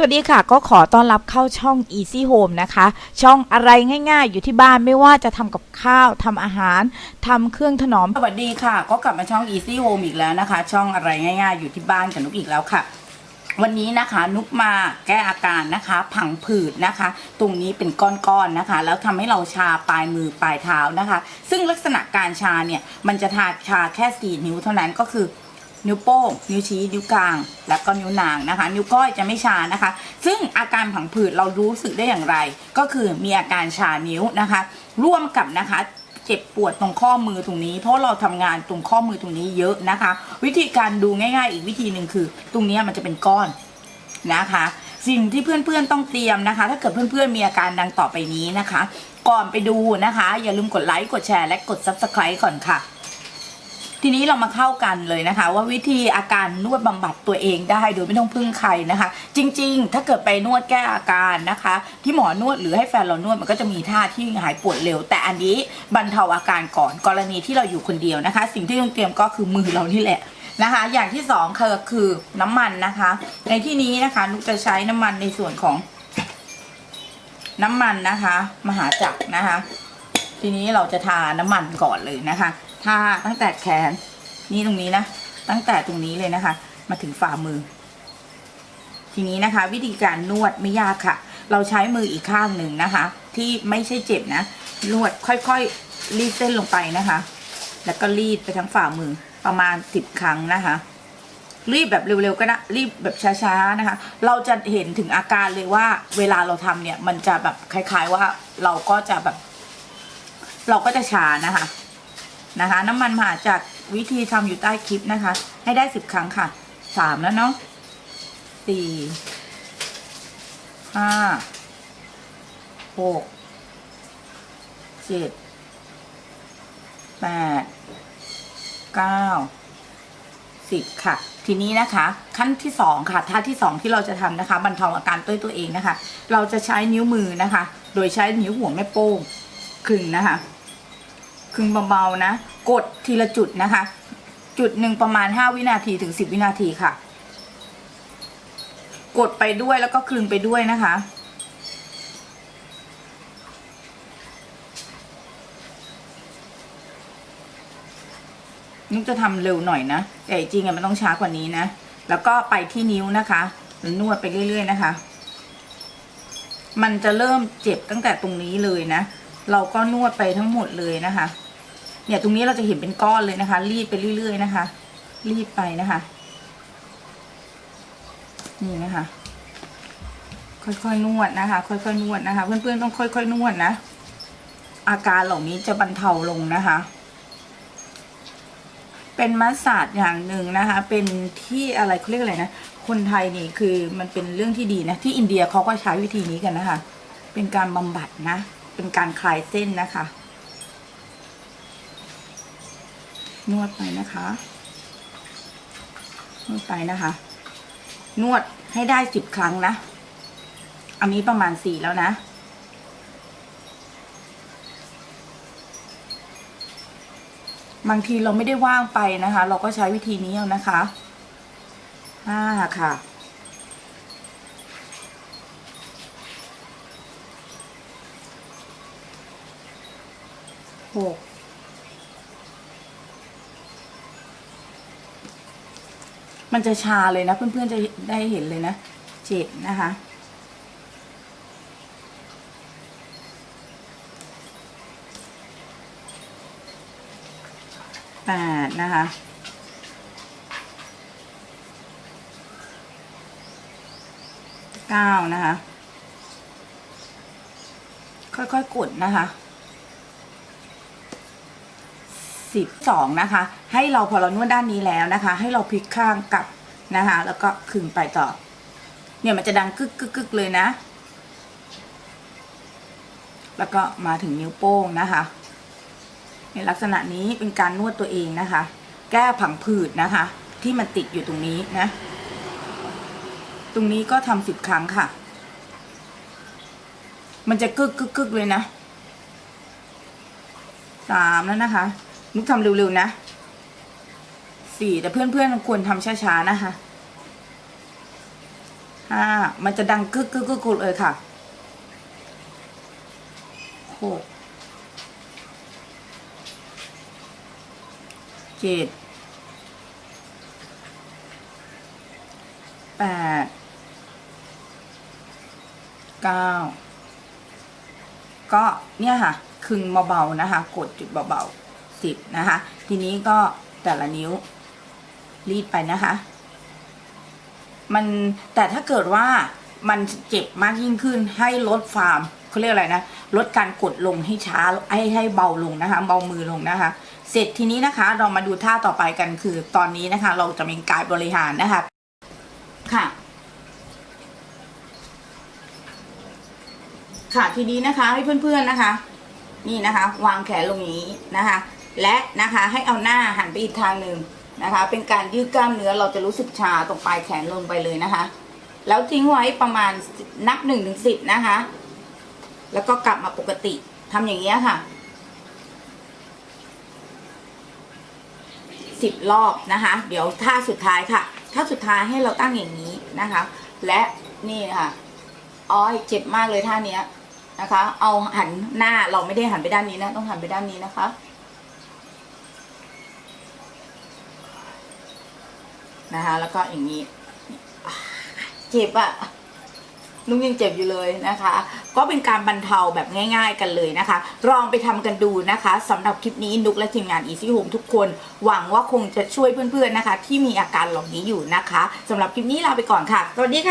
สวัสดีค่ะ ก็ขอต้อนรับเข้าช่อง Easy Home นะคะ ช่องอะไรง่ายๆ อยู่ที่บ้านไม่ว่าจะทำกับข้าวทำอาหารทำเครื่องถนอม สวัสดีค่ะ ก็กลับมาช่อง Easy Home อีกแล้วนะคะ ช่องอะไรง่ายๆ อยู่ที่บ้านกับนุกอีกแล้วค่ะ วันนี้นะคะนุกมาแก้อาการนะคะ ผังผืดนะคะ ตรงนี้เป็นก้อนๆนะคะ แล้วทำให้เราชาปลายมือปลายเท้านะคะ ซึ่งลักษณะการชาเนี่ยมันจะทาชาแค่4นิ้วเท่านั้นก็คือ นิ้วโป้ง นิ้วชี้ นิ้วกลาง แล้วก็นิ้วนางนะคะ นิ้วก้อยจะไม่ชานะคะ ซึ่งอาการผังผืดเรารู้สึกได้อย่างไร ก็คือมีอาการชานิ้วนะคะ ร่วมกับนะคะเจ็บปวดตรงข้อมือตรงนี้ เพราะเราทำงานตรงข้อมือตรงนี้เยอะนะคะ วิธีการดูง่าย ๆ อีกวิธีหนึ่งคือ ตรงนี้มันจะเป็นก้อนนะคะ สิ่งที่เพื่อนๆต้องเตรียมนะคะ ถ้าเกิดเพื่อนๆมีอาการดังต่อไปนี้นะคะ ก่อนไปดูนะคะ อย่าลืมกดไลค์กดแชร์และกด subscribe ก่อนค่ะ ทีนี้เรามาเข้ากันเลยนะคะ ว่าวิธีอาการนวดบำบัดตัวเองได้โดยไม่ต้องพึ่งใครนะคะ จริง ๆ ถ้าเกิดไปนวดแก้อาการนะคะ ที่หมอนวดหรือให้แฟนเรานวดมันก็จะมีท่าที่หายปวดเร็ว แต่อันนี้บรรเทาอาการก่อนกรณีที่เราอยู่คนเดียวนะคะ สิ่งที่ต้องเตรียมก็คือมือเรานี่แหละนะคะ อย่างที่สองคือคือน้ำมันนะคะ ในที่นี้นะคะนุกจะใช้น้ำมันในส่วนของน้ำมันนะคะ มหาจักรนะคะ ทีนี้เราจะทาน้ำมันก่อนเลยนะคะ ทาตั้งแต่แขน นี่ตรงนี้นะ ตั้งแต่ตรงนี้เลยนะคะ มาถึงฝ่ามือ ทีนี้นะคะ วิธีการนวดไม่ยากค่ะ เราใช้มืออีกข้างหนึ่งนะคะ ที่ไม่ใช่เจ็บนะ นวดค่อยๆรีดเส้นลงไปนะคะ แล้วก็รีดไปทั้งฝ่ามือประมาณสิบครั้งนะคะรีบแบบเร็วๆก็ได้รีบแบบช้าๆนะคะ เราจะเห็นถึงอาการเลยว่า เวลาเราทำเนี่ย มันจะแบบคล้าย ๆว่าเราก็จะแบบ เราก็จะช้านะคะ นะคะ น้ำมันมาจากวิธีทำอยู่ใต้คลิปนะคะ ให้ได้สิบครั้งค่ะสามแล้วเนาะสี่ห้าหกเจ็ดแปดเก้าสิบค่ะ ทีนี้นะคะ ขั้นที่สองค่ะท่าที่สองที่เราจะทำนะคะบรรเทาอาการต้วยตัวเองนะคะ เราจะใช้นิ้วมือนะคะ โดยใช้นิ้วหัวแม่โป้งคลึงนะคะ คลึงเบาๆนะ กดทีละจุดนะคะ จุดหนึ่งประมาณห้าวินาทีถึงสิบวินาทีค่ะ กดไปด้วยแล้วก็คลึงไปด้วยนะคะนุกจะทำเร็วหน่อยนะแต่จริงๆมันต้องช้ากว่านี้นะ แล้วก็ไปที่นิ้วนะคะนวดไปเรื่อย ๆ นะคะ มันจะเริ่มเจ็บตั้งแต่ตรงนี้เลยนะ เราก็นวดไปทั้งหมดเลยนะคะ เนี่ยตรงนี้เราจะเห็นเป็นก้อนเลยนะคะ รีดไปเรื่อยๆนะคะ รีดไปนะคะ นี่นะคะ ค่อยๆนวดนะคะ ค่อยๆนวดนะคะ เพื่อนๆต้องค่อยๆนวดนะ อาการเหล่านี้จะบรรเทาลงนะคะ เป็นมัสซาดอย่างหนึ่งนะคะ เป็นที่อะไรเขาเรียกอะไรนะ คนไทยนี่คือมันเป็นเรื่องที่ดีนะ ที่อินเดียเขาก็ใช้วิธีนี้กันนะคะ เป็นการบำบัดนะ เป็นการคลายเส้นนะคะ นวดไปนะคะนวดไปนะคะ นวดให้ได้สิบครั้งนะ อันนี้ประมาณสี่แล้วนะบางทีเราไม่ได้ว่างไปนะคะ เราก็ใช้วิธีนี้เอานะคะห้าค่ะ หก มันจะชาเลยนะ เพื่อนๆจะได้เห็นเลยนะเจ็ดนะคะ แปดนะคะ เก้านะคะ ค่อยๆกดนะคะ สิบสองนะคะ ให้เราพอเรานวดด้านนี้แล้วนะคะ ให้เราพลิกข้างกลับนะคะ แล้วก็ขึงไปต่อ เนี่ยมันจะดังกึกกึกกึกเลยนะ แล้วก็มาถึงนิ้วโป้งนะคะในลักษณะนี้เป็นการนวดตัวเองนะคะ แก้ผังผืดนะคะ ที่มันติดอยู่ตรงนี้นะ ตรงนี้ก็ทำสิบครั้งค่ะ มันจะกึกกึกกึกเลยนะสามแล้วนะคะ นุกทำเร็วๆนะสี่แต่เพื่อนๆควรทำช้าๆนะคะห้ามันจะดังกึกกึกกึกกึกเลยค่ะหกเจ็ดแปดเก้าก็เนี่ยค่ะคึงเบาๆนะคะ กดจุดเบาๆ สิบนะคะ ทีนี้ก็แต่ละนิ้วรีดไปนะคะ มันแต่ถ้าเกิดว่ามันเจ็บมากยิ่งขึ้นให้ลดฟาร์มเขาเรียกอะไรนะลดการกดลงให้ช้าให้ให้เบาลงนะคะ เบามือลงนะคะ เสร็จทีนี้นะคะ เรามาดูท่าต่อไปกันคือตอนนี้นะคะ เราจะมีการบริหารนะคะ ค่ะ ค่ะทีนี้นะคะให้เพื่อนๆนะคะ นี่นะคะ วางแขนลงอย่างนี้นะคะ และนะคะให้เอาหน้าหันไปอีกทางหนึ่งนะคะ เป็นการยืดกล้ามเนื้อเราจะรู้สึกชาตรงปลายแขนลงไปเลยนะคะ แล้วทิ้งไว้ประมาณนับหนึ่งถึงสิบนะคะ แล้วก็กลับมาปกติทำอย่างนี้ยค่ะสิบรอบนะคะ เดี๋ยวท่าสุดท้ายค่ะท่าสุดท้ายให้เราตั้งอย่างนี้นะคะ และนี่ค่ะอ้อยเจ็บมากเลยท่าเนี้ยนะคะ เอาหันหน้าเราไม่ได้หันไปด้านนี้นะ ต้องหันไปด้านนี้นะคะ นะคะ แล้วก็อย่างนี้เจ็บอะนุ้งยังเจ็บอยู่เลยนะคะ ก็เป็นการบรรเทาแบบง่ายๆกันเลยนะคะ ลองไปทำกันดูนะคะสำหรับคลิปนี้นุกและทีมงาน Easy Home ทุกคน หวังว่าคงจะช่วยเพื่อนๆนะคะ ที่มีอาการเหล่านี้อยู่นะคะสำหรับคลิปนี้ลาไปก่อนค่ะ สวัสดีค่ะ